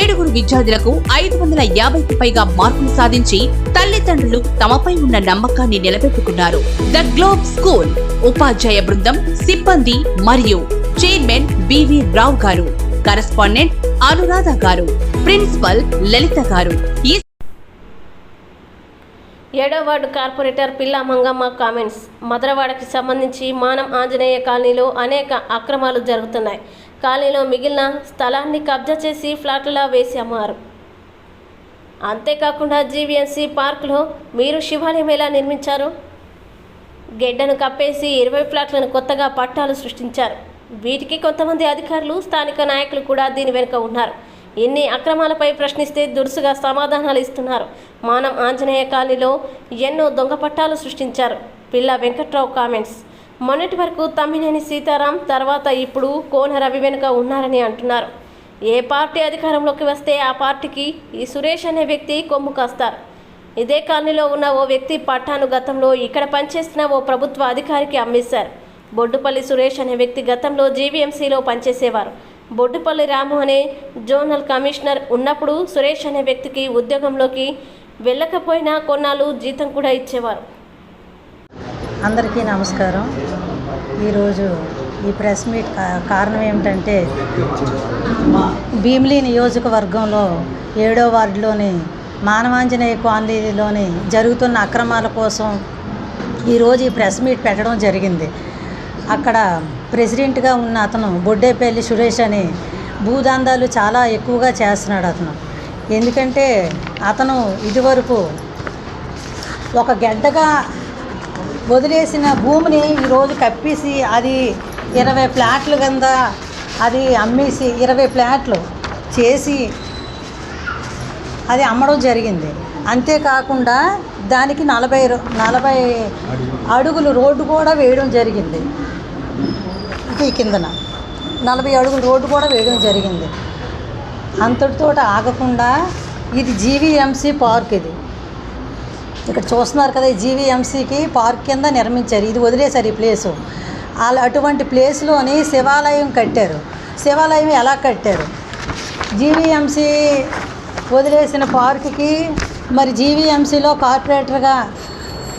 ఏడుగురు విద్యార్థులకు ఐదు వందల యాభైకి పైగా మార్కులు సాధించి తల్లిదండ్రులు తమపై ఉన్న నమ్మకాన్ని నిలబెట్టుకున్నారు. ద గ్లోబ్ స్కూల్ ఉపాధ్యాయ బృందం సిబ్బంది మరియు చైర్మన్ బివి రావు గారు కరస్పాండెంట్ అనురాధ గారు ప్రిన్సిపల్ లలిత గారు. ఈ ఏడో వార్డు కార్పొరేటర్ పిల్ల మంగమ్మ కామెంట్స్. మదరవాడకి సంబంధించి మానం ఆంజనేయ కాలనీలో అనేక అక్రమాలు జరుగుతున్నాయి. ఖాళీలో మిగిలిన స్థలాన్ని కబ్జా చేసి ఫ్లాట్లా వేసి అమ్మారు. అంతేకాకుండా జీవీఎంసీ పార్కులో మీరు శివాలయం ఎలా నిర్మించారు? గెడ్డను కప్పేసి ఇరవై ఫ్లాట్లను కొత్తగా పట్టాలు సృష్టించారు. వీటికి కొంతమంది అధికారులు స్థానిక నాయకులు కూడా దీని వెనుక ఉన్నారు. ఇన్ని అక్రమాలపై ప్రశ్నిస్తే దురుసుగా సమాధానాలు ఇస్తున్నారు. మానం ఆంజనేయ కాలనీలో ఎన్నో దొంగ పట్టాలు సృష్టించారు. పిల్ల వెంకట్రావు కామెంట్స్. మొన్నటి వరకు తమ్మినేని సీతారాం తర్వాత ఇప్పుడు కోన రవి వెనుక ఉన్నారని అంటున్నారు. ఏ పార్టీ అధికారంలోకి వస్తే ఆ పార్టీకి ఈ సురేష్ అనే వ్యక్తి కొమ్ము కాస్తారు. ఇదే కాలనీలో ఉన్న ఓ వ్యక్తి పట్టాను గతంలో ఇక్కడ పనిచేస్తున్న ఓ ప్రభుత్వ అధికారికి అమ్మేశారు. బొడ్డుపల్లి సురేష్ అనే వ్యక్తి గతంలో జీవీఎంసీలో పనిచేసేవారు. బొడ్డుపల్లి రాము అనే జోనల్ కమిషనర్ ఉన్నప్పుడు సురేష్ అనే వ్యక్తికి ఉద్యోగంలోకి వెళ్ళకపోయినా కొన్నాళ్ళు జీతం కూడా ఇచ్చేవారు. అందరికీ నమస్కారం. ఈరోజు ఈ ప్రెస్ మీట్ కారణం ఏమిటంటే భీమిలీ నియోజకవర్గంలో ఏడో వార్డులోని మానవాంజనేయ కాలనీలోని జరుగుతున్న అక్రమాల కోసం ఈరోజు ఈ ప్రెస్ మీట్ పెట్టడం జరిగింది. అక్కడ ప్రెసిడెంట్గా ఉన్న అతను బొడ్డేపల్లి సురేష్ అని భూదందాలు చాలా ఎక్కువగా చేస్తున్నాడు అతను. ఎందుకంటే అతను ఇదివరకు ఒక గెడ్డగా వదిలేసిన భూమిని ఈరోజు కప్పేసి అది ఇరవై ఫ్లాట్లు కింద అది అమ్మేసి ఇరవై ఫ్లాట్లు చేసి అది అమ్మడం జరిగింది. అంతేకాకుండా దానికి నలభై రో- నలభై అడుగులు రోడ్డు కూడా వేయడం జరిగింది. ఈ కిందన నలభై అడుగులు రోడ్డు కూడా వేయడం జరిగింది. అంతటితో ఆగకుండా ఇది జీవీఎంసీ పార్క్ ఇది. ఇక్కడ చూస్తున్నారు కదా ఈ జీవీఎంసీకి పార్క్ కింద నిర్మించారు. ఇది వదిలేశారు ఈ ప్లేసు. అలా అటువంటి ప్లేస్లోని శివాలయం కట్టారు. శివాలయం ఎలా కట్టారు? జీవీఎంసీ వదిలేసిన పార్కుకి మరి జీవీఎంసీలో కార్పొరేటర్గా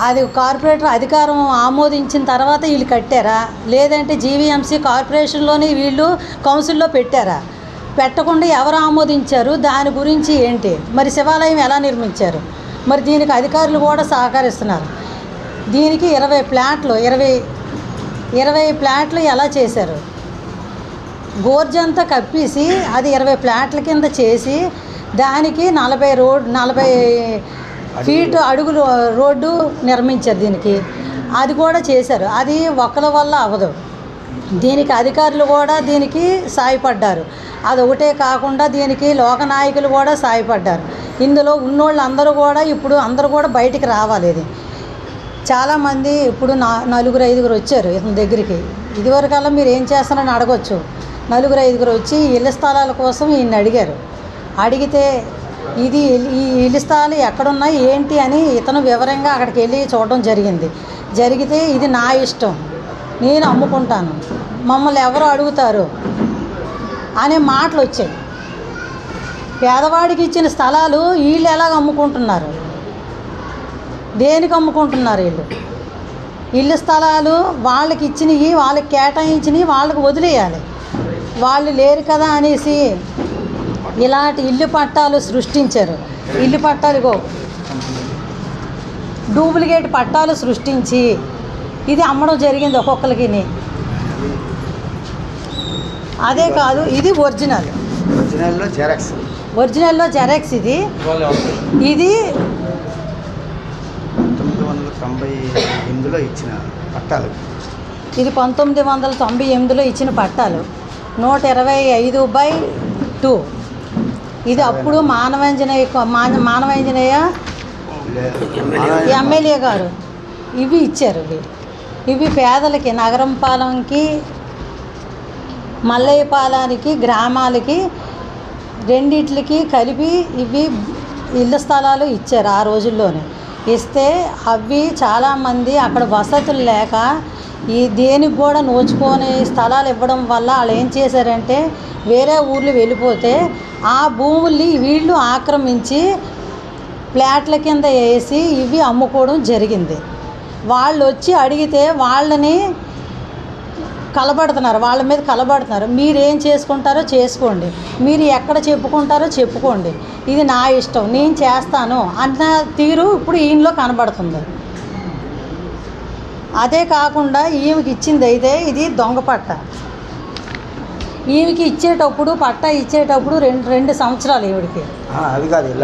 అది కార్పొరేటర్ అధికారం ఆమోదించిన తర్వాత వీళ్ళు కట్టారా? లేదంటే జీవీఎంసీ కార్పొరేషన్లోని వీళ్ళు కౌన్సిల్లో పెట్టారా? పెట్టకుండా ఎవరు ఆమోదించారు? దాని గురించి ఏంటి? మరి శివాలయం ఎలా నిర్మించారు? మరి దీనికి అధికారులు కూడా సహకరిస్తున్నారు. దీనికి ఇరవై ప్లాట్లు ఇరవై ఇరవై ప్లాట్లు ఎలా చేశారు? గోర్జంతా కప్పేసి అది ఇరవై ప్లాట్ల కింద చేసి దానికి నలభై రోడ్ నలభై ఫీట్ అడుగులు రోడ్డు నిర్మించారు దీనికి. అది కూడా చేశారు. అది ఒకరి వల్ల అవ్వదు. దీనికి అధికారులు కూడా దీనికి సాయపడ్డారు. అది ఒకటే కాకుండా దీనికి లోకనాయకులు కూడా సాయపడ్డారు. ఇందులో ఉన్నోళ్ళు అందరూ కూడా ఇప్పుడు అందరూ కూడా బయటికి రావాలి ఇది. చాలామంది ఇప్పుడు నా నలుగురు ఐదుగురు వచ్చారు ఇతని దగ్గరికి. ఇదివరకల్లా మీరు ఏం చేస్తారని అడగొచ్చు. నలుగురు ఐదుగురు వచ్చి ఇళ్ళ స్థలాల కోసం ఈయన్ని అడిగారు. అడిగితే ఇది ఈ ఇల్లు స్థలాలు ఎక్కడున్నాయి ఏంటి అని ఇతను వివరంగా అక్కడికి వెళ్ళి చూడడం జరిగింది. జరిగితే ఇది నా ఇష్టం. నేను అమ్ముకుంటాను. మమ్మల్ని ఎవరు అడుగుతారు? అనే మాటలు వచ్చాయి పేదవాడికి ఇచ్చిన స్థలాలు వీళ్ళు ఎలాగ అమ్ముకుంటున్నారు? దేనికి అమ్ముకుంటున్నారు వీళ్ళు? ఇల్లు స్థలాలు వాళ్ళకి ఇచ్చినవి వాళ్ళకి కేటాయించినవి వాళ్ళకి వదిలేయాలి. వాళ్ళు లేరు కదా అనేసి ఇలాంటి ఇల్లు పట్టాలు సృష్టించారు. ఇల్లు పట్టాలు ఇగో డూప్లికేట్ పట్టాలు సృష్టించి ఇది అమ్మడం జరిగింది ఒక్కొక్కరికి. అదే కాదు ఇది ఒరిజినల్. ఒరిజినల్లో జెరాక్స్. ఒరిజినల్లో జెరాక్స్ ఇది. ఇది తొమ్మిది వందల తొంభై ఎనిమిదిలో ఇచ్చిన పట్టాలు. ఇది పంతొమ్మిది వందల తొంభై ఎనిమిదిలో ఇచ్చిన పట్టాలు. నూట ఇరవై ఐదు బై టూ. ఇది అప్పుడు మానవంజనేయ మాన మానవంజనేయ ఎమ్మెల్యే గారు. ఇవి ఇచ్చారు ఇవి. ఇవి పేదలకి నగరం పాలెంకి మల్లయ్యపాలానికి గ్రామాలకి రెండిట్లకి కలిపి ఇవి ఇళ్ళ స్థలాలు ఇచ్చారు ఆ రోజుల్లోనే. ఇస్తే అవి చాలామంది అక్కడ వసతులు లేక ఈ దేనికి కూడా నోచుకొని స్థలాలు ఇవ్వడం వల్ల వాళ్ళు ఏం చేశారంటే వేరే ఊర్లు వెళ్ళిపోతే ఆ భూముల్ని వీళ్ళు ఆక్రమించి ప్లాట్ల కింద వేసి ఇవి అమ్ముకోవడం జరిగింది. వాళ్ళు వచ్చి అడిగితే వాళ్ళని కలబడుతున్నారు వాళ్ళ మీద కలబడుతున్నారు. మీరు ఏం చేసుకుంటారో చేసుకోండి. మీరు ఎక్కడ చెప్పుకుంటారో చెప్పుకోండి. ఇది నా ఇష్టం నేను చేస్తాను అన్న తీరు ఇప్పుడు ఈయనలో కనబడుతుంది. అదే కాకుండా ఈమెకి ఇచ్చింది అయితే ఇది దొంగ పట్ట. ఈమెకి ఇచ్చేటప్పుడు పట్ట ఇచ్చేటప్పుడు రెండు రెండు సంవత్సరాలు ఈవిడికి.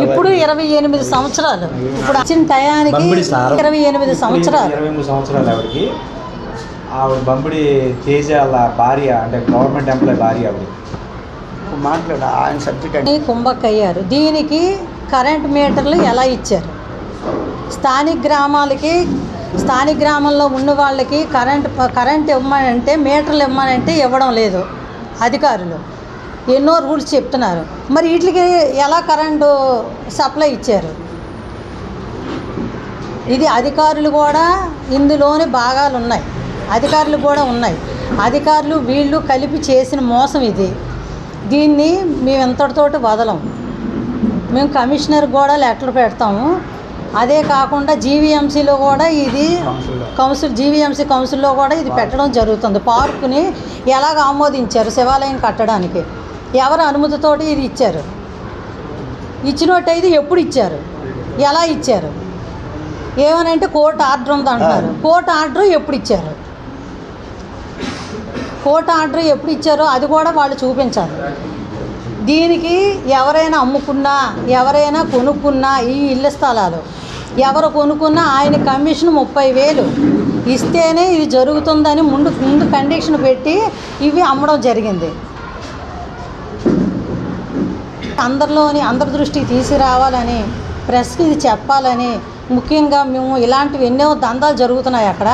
ఇప్పుడు ఇరవై ఎనిమిది సంవత్సరాలు. ఇప్పుడు వచ్చిన టయానికి. ఇరవై ఎనిమిది సంవత్సరాలు ఇరవై మూడు సంవత్సరాలు ఆవిడకి ఆవిడ బంబిడి తేజ వాళ్ళ భార్య అంటే గవర్నమెంట్ ఎంప్లాయ్ భార్య ఆవిడ. మాట్లాడు ఆయన సబ్జెక్ట్ కుంభక్కయ్యారు. దీనికి కరెంట్ మీటర్లు ఎలా ఇచ్చారు? స్థానిక గ్రామాలకి స్థానిక గ్రామంలో ఉన్న వాళ్ళకి కరెంట్ కరెంట్ ఇవ్వమనంటే మీటర్లు ఇవ్వమనంటే ఇవ్వడం లేదు అధికారులు. ఎన్నో రూల్స్ చెప్తున్నారు. మరి వీటికి ఎలా కరెంటు సప్లై ఇచ్చారు? ఇది అధికారులు కూడా ఇందులోని భాగాలు ఉన్నాయి అధికారులు కూడా ఉన్నాయి. అధికారులు వీళ్ళు కలిపి చేసిన మోసం ఇది. దీన్ని మేము ఎంతటితోటి వదలం. మేము కమిషనర్ కూడా లెటర్ పెడతాము. అదే కాకుండా జీవీఎంసీలో కూడా ఇది కౌన్సిల్. జీవీఎంసీ కౌన్సిల్లో కూడా ఇది పెట్టడం జరుగుతుంది. పార్కుని ఎలాగ ఆమోదించారు శివాలయం కట్టడానికి? ఎవరి అనుమతితోటి ఇది ఇచ్చారు? ఇచ్చినట్టయితే ఎప్పుడు ఇచ్చారు? ఎలా ఇచ్చారు? ఏమనంటే కోర్టు ఆర్డర్ ఉంది అంటున్నారు కోర్టు ఆర్డర్ ఎప్పుడు ఇచ్చారు? కోర్టు ఆర్డర్ ఎప్పుడు ఇచ్చారో అది కూడా వాళ్ళు చూపించాలి దీనికి ఎవరైనా అమ్ముకున్నా ఎవరైనా కొనుక్కున్నా ఈ ఇళ్ళ స్థలాలు. ఎవరు కొనుక్కున్నా ఆయన కమిషన్ ముప్పై వేలు ఇస్తేనే ఇది జరుగుతుందని ముందు ముందు కండిషన్ పెట్టి ఇవి అమ్మడం జరిగింది. అందరిలోని అందరి దృష్టికి తీసుకురావాలని ప్రెస్కి ఇది చెప్పాలని ముఖ్యంగా మేము ఇలాంటివి ఎన్నో దందాలు జరుగుతున్నాయి అక్కడ.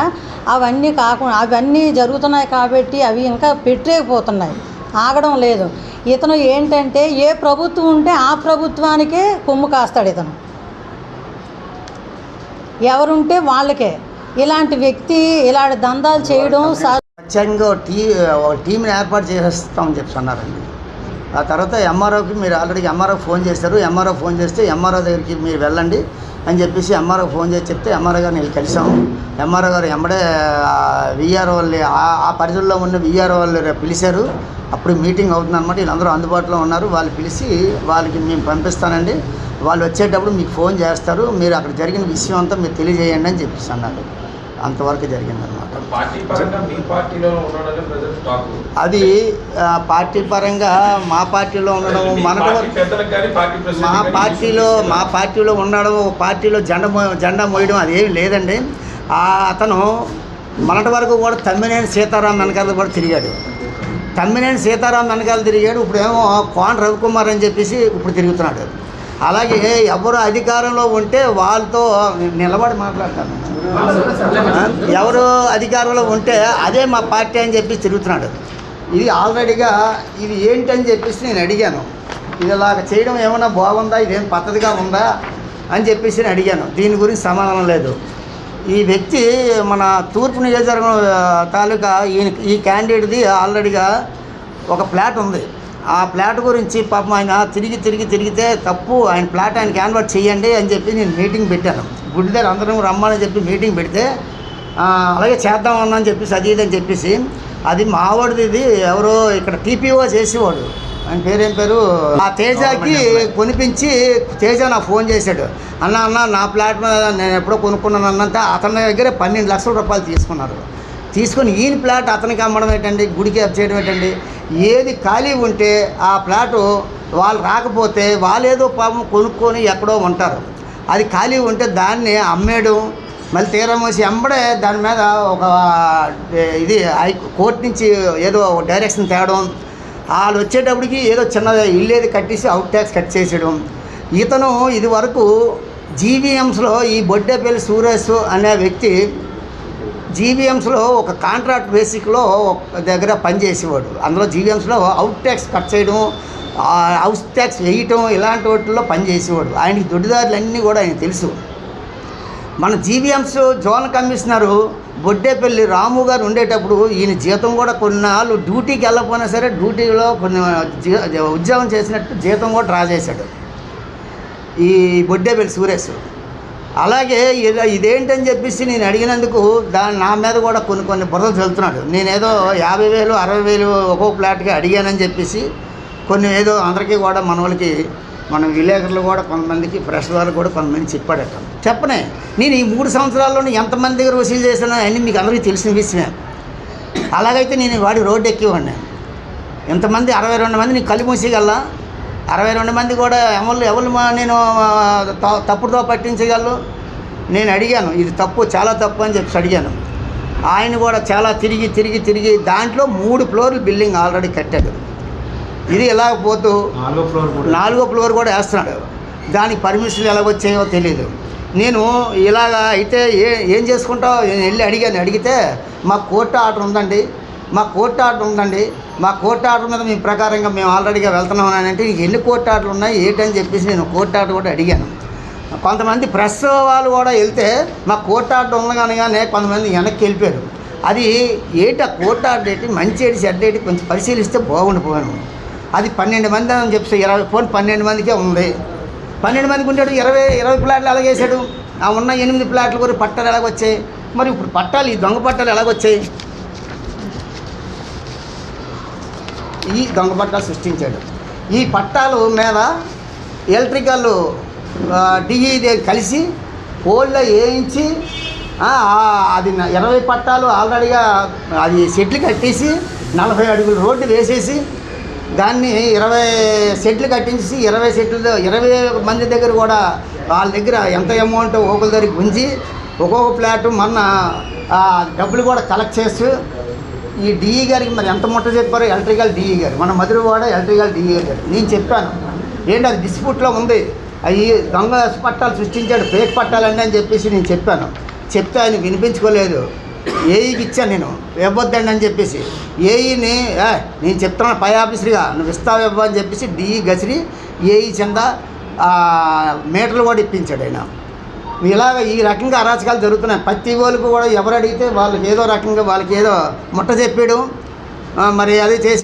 అవన్నీ కాకుండా అవన్నీ జరుగుతున్నాయి కాబట్టి అవి ఇంకా పెట్టలేకపోతున్నాయి. ఆగడం లేదు. ఇతను ఏంటంటే ఏ ప్రభుత్వం ఉంటే ఆ ప్రభుత్వానికే కొమ్ము కాస్తాడు ఇతను. ఎవరుంటే వాళ్ళకే. ఇలాంటి వ్యక్తి ఇలాంటి దందాలు చేయడం సా టీ ఒక టీంని ఏర్పాటు చేసేస్తామని చెప్పి అన్నారండి ఆ తర్వాత ఎంఆర్ఓకి మీరు ఆల్రెడీ ఎంఆర్ఓ ఫోన్ చేశారు ఎంఆర్ఓ ఫోన్ చేస్తే ఎంఆర్ఓ దగ్గరికి మీరు వెళ్ళండి. అని చెప్పేసి ఎంఆర్ఓ ఫోన్ చేసి చెప్తే ఎంఆర్ఓ గారు నేను కలిసాం ఎంఆర్ఓ గారు ఎంబడే విఆర్ఓ వాళ్ళు ఆ- పరిధిలో ఉన్న విఆర్ఓ వాళ్ళు పిలిచారు. అప్పుడు మీటింగ్ అవుతుంది అనమాట వీళ్ళందరూ అందుబాటులో ఉన్నారు. వాళ్ళు పిలిచి వాళ్ళకి మేము పంపిస్తానండి. వాళ్ళు వచ్చేటప్పుడు మీకు ఫోన్ చేస్తారు. మీరు అక్కడ జరిగిన విషయం అంతా మీరు తెలియజేయండి అని చెప్పేసి అన్నారు. అంతవరకు జరిగిందనమాట ప్రజలు టాక్ అది పార్టీ పరంగా మా పార్టీలో ఉండడం మీ మనకు పార్టీ పెద్దలకు కానీ పార్టీ మా పార్టీలో మా పార్టీలో ఉండడం పార్టీలో జెండా జెండా మోయడం అదేమి లేదండి. ఆ అతను మొన్నటి వరకు కూడా తమ్మినేని సీతారాం వెనకాల కూడా తిరిగాడు. తమ్మినేని సీతారాం వెనకాల తిరిగాడు ఇప్పుడేమో కోన రవికుమార్ అని చెప్పేసి ఇప్పుడు తిరుగుతున్నాడు. అలాగే ఎవరు అధికారంలో ఉంటే వాళ్ళతో నిలబడి మాట్లాడతాను ఎవరు అధికారంలో ఉంటే అదే మా పార్టీ అని చెప్పి తిరుగుతున్నాడు. ఇది ఆల్రెడీగా ఇది ఏంటని చెప్పేసి నేను అడిగాను. ఇది ఇలాగ చేయడం ఏమైనా బాగుందా? ఇదేం పద్ధతిగా ఉందా? అని చెప్పేసి నేను అడిగాను. దీని గురించి సమాధానం లేదు. ఈ వ్యక్తి మన తూర్పు నియోజకవర్గం తాలూకా ఈయన ఈ క్యాండిడేట్ది ఆల్రెడీగా ఒక ప్లాట్ ఉంది. ఆ ప్లాట్ గురించి పాపం ఆయన తిరిగి తిరిగి తిరిగితే తప్పు ఆయన ప్లాట్ ఆయన క్యాన్వర్ట్ చేయండి అని చెప్పి నేను మీటింగ్ పెట్టాను. గుడి దగ్గర అందరం రమ్మని చెప్పి మీటింగ్ పెడితే అలాగే చేద్దామన్నా అని చెప్పేసి అది అని చెప్పేసి అది మావాడిది ఇది ఎవరో ఇక్కడ టీపీఓ చేసేవాడు. ఆయన పేరేం పేరు? ఆ తేజకి కొనిపించి తేజ నాకు ఫోన్ చేశాడు. అన్న అన్న నా ప్లాట్ మీద నేను ఎప్పుడో కొనుక్కున్నాను అన్నంత అతని దగ్గర పన్నెండు లక్షల రూపాయలు తీసుకున్నారు. తీసుకొని ఈయన ప్లాట్ అతనికి అమ్మడం ఏంటండి? గుడికి అప్ చేయడం ఏంటండి? ఏది ఖాళీ ఉంటే ఆ ప్లాటు వాళ్ళు రాకపోతే వాళ్ళేదో పాపం కొనుక్కొని ఎక్కడో ఉంటారు. అది ఖాళీ ఉంటే దాన్ని అమ్మేయడం మళ్ళీ తీరం వచ్చి దాని మీద ఒక ఇది హై కోర్టు నుంచి ఏదో డైరెక్షన్ తేవడం. వాళ్ళు వచ్చేటప్పటికి ఏదో చిన్న ఇల్లేది కట్టేసి అవుట్ ట్యాక్స్ కట్ చేసేయడం. ఇతను ఇది వరకు జీవీఎంస్లో ఈ బొడ్డేపల్లి సూరేష్ అనే వ్యక్తి జీవీఎంస్లో ఒక కాంట్రాక్ట్ బేసిక్లో దగ్గర పనిచేసేవాడు. అందులో జీవీఎంస్లో అవుట్ ట్యాక్స్ కట్ చేయడం హౌస్ ట్యాక్స్ వేయటం ఇలాంటి వాటిల్లో పనిచేసేవాడు. ఆయనకి దొడ్డిదారులన్నీ కూడా ఆయన తెలుసు. మన GVMS zone commissioner Boddepalli Ramu garu ఉండేటప్పుడు ఈయన జీతం కూడా కొన్నాళ్ళు డ్యూటీకి వెళ్ళకపోయినా సరే డ్యూటీలో కొన్ని ఉద్యోగం చేసినట్టు జీతం కూడా డ్రా చేశాడు. ఈ బొడ్డేపల్లి సురేష్ అలాగే ఇదేంటని చెప్పేసి నేను అడిగినందుకు దాని నా మీద కూడా కొన్ని కొన్ని బురదలు చల్లుతున్నాడు. నేనేదో యాభై వేలు అరవై వేలు ఒక్కో ప్లాట్కి అడిగానని చెప్పేసి కొన్ని ఏదో అందరికీ కూడా మన వాళ్ళకి మన విలేకరులు కూడా కొంతమందికి ప్రెస్ వాళ్ళు కూడా కొంతమంది చెప్పాడట చెప్పనే నేను ఈ మూడు సంవత్సరాల్లోనే ఎంతమంది దగ్గర వసూలు చేశానో అన్నీ మీకు అందరికీ తెలిసిన విషయమే. అలాగైతే నేను వాడి రోడ్డు ఎక్కివాడిని. ఎంతమంది? అరవై రెండు మంది నీకు కళ్ళు అరవై రెండు మంది కూడా ఎవరు ఎవరు మా నేను తప్పుడుతో పట్టించగలరు నేను అడిగాను ఇది తప్పు చాలా తప్పు అని చెప్పి అడిగాను. ఆయన కూడా చాలా తిరిగి తిరిగి తిరిగి దాంట్లో మూడు ఫ్లోర్లు బిల్డింగ్ ఆల్రెడీ కట్టాడు. ఇది ఎలా పోతూ? నాలుగో ఫ్లోర్ కూడా. నాలుగో ఫ్లోర్ కూడా వేస్తున్నాడు. దానికి పర్మిషన్లు ఎలా వచ్చాయో తెలియదు నేను ఇలాగా అయితే ఏ ఏం చేసుకుంటావు? నేను వెళ్ళి అడిగాను. అడిగితే మా కోర్టు ఆర్డర్ ఉందండి. మా కోర్టు ఆర్డర్ ఉందండి. మా కోర్టు ఆర్డర్ మీద మీ ప్రకారంగా మేము ఆల్రెడీగా వెళ్తున్నాం అని అంటే ఎన్ని కోర్టు ఆర్డర్లు ఉన్నాయి ఏంటని చెప్పేసి నేను కోర్టు ఆర్డర్ కూడా అడిగాను. కొంతమంది ప్రెస్ వాళ్ళు కూడా వెళ్తే మా కోర్టు ఆర్డర్ ఉండగానే కొంతమంది వెనక్కి వెళ్ళిపోయారు. అది ఏటా కోర్టు ఆర్డర్ ఏంటి? మంచి ఏంటి చెడ్డ ఏంటి కొంచెం పరిశీలిస్తే బాగుండిపోయాను. అది పన్నెండు మంది అని చెప్పి ఇరవై ఫోన్ పన్నెండు మందికే ఉంది. పన్నెండు మందికి ఉండేడు ఇరవై ఇరవై ప్లాట్లు ఎలాగేసాడు ఆ ఉన్న ఎనిమిది ప్లాట్లు కూడా పట్టాలు ఎలాగొచ్చాయి మరి ఇప్పుడు పట్టాలు ఈ దొంగ పట్టాలు ఎలాగొచ్చాయి ఈ దొంగ పట్టాలు సృష్టించాడు. ఈ పట్టాలు మీద ఎలక్ట్రికల్ డిఈ కలిసి పోల్లో వేయించి అది ఇరవై పట్టాలు ఆల్రెడీగా అది సెట్లు కట్టేసి నలభై అడుగులు రోడ్డు వేసేసి దాన్ని ఇరవై సెట్లు కట్టించి ఇరవై సెట్లు ఇరవై మంది దగ్గర కూడా వాళ్ళ దగ్గర ఎంత అమౌంట్ ఒకరి దగ్గర గుంజి ఒక్కొక్క ప్లాట్ మొన్న డబ్బులు కూడా కలెక్ట్ చేస్తూ ఈ డిఈ గారికి మరి ఎంత ముట్ట చెప్పారో ఎలక్ట్రికల్ డిఈ గారు. మన మధురవాడ ఎలక్ట్రికల్ డిఈ గారు. నేను చెప్పాను. ఏంటి అది డిస్ప్యూట్లో ఉంది? అవి దొంగ పట్టాలు సృష్టించాడు ఫేక్ పట్టాలండి అని చెప్పేసి నేను చెప్పాను. చెప్తే ఆయన వినిపించుకోలేదు. ఏఈకి ఇచ్చాను నేను. ఇవ్వద్దండి అని చెప్పేసి. ఏఈని నేను చెప్తున్నాను పై ఆఫీసర్గా నువ్వు ఇస్తావు ఇవ్వ అని చెప్పేసి డిఈ గసిరి ఏఈ చెంద మీటర్లు కూడా ఇప్పించాడు ఆయన. ఇలాగ ఈ రకంగా అరాచకాలు జరుగుతున్నాయి. ప్రతి వాళ్ళకు కూడా ఎవరు అడిగితే వాళ్ళకి ఏదో రకంగా వాళ్ళకి ఏదో ముట్ట చెప్పాడు. మరి అది చేసి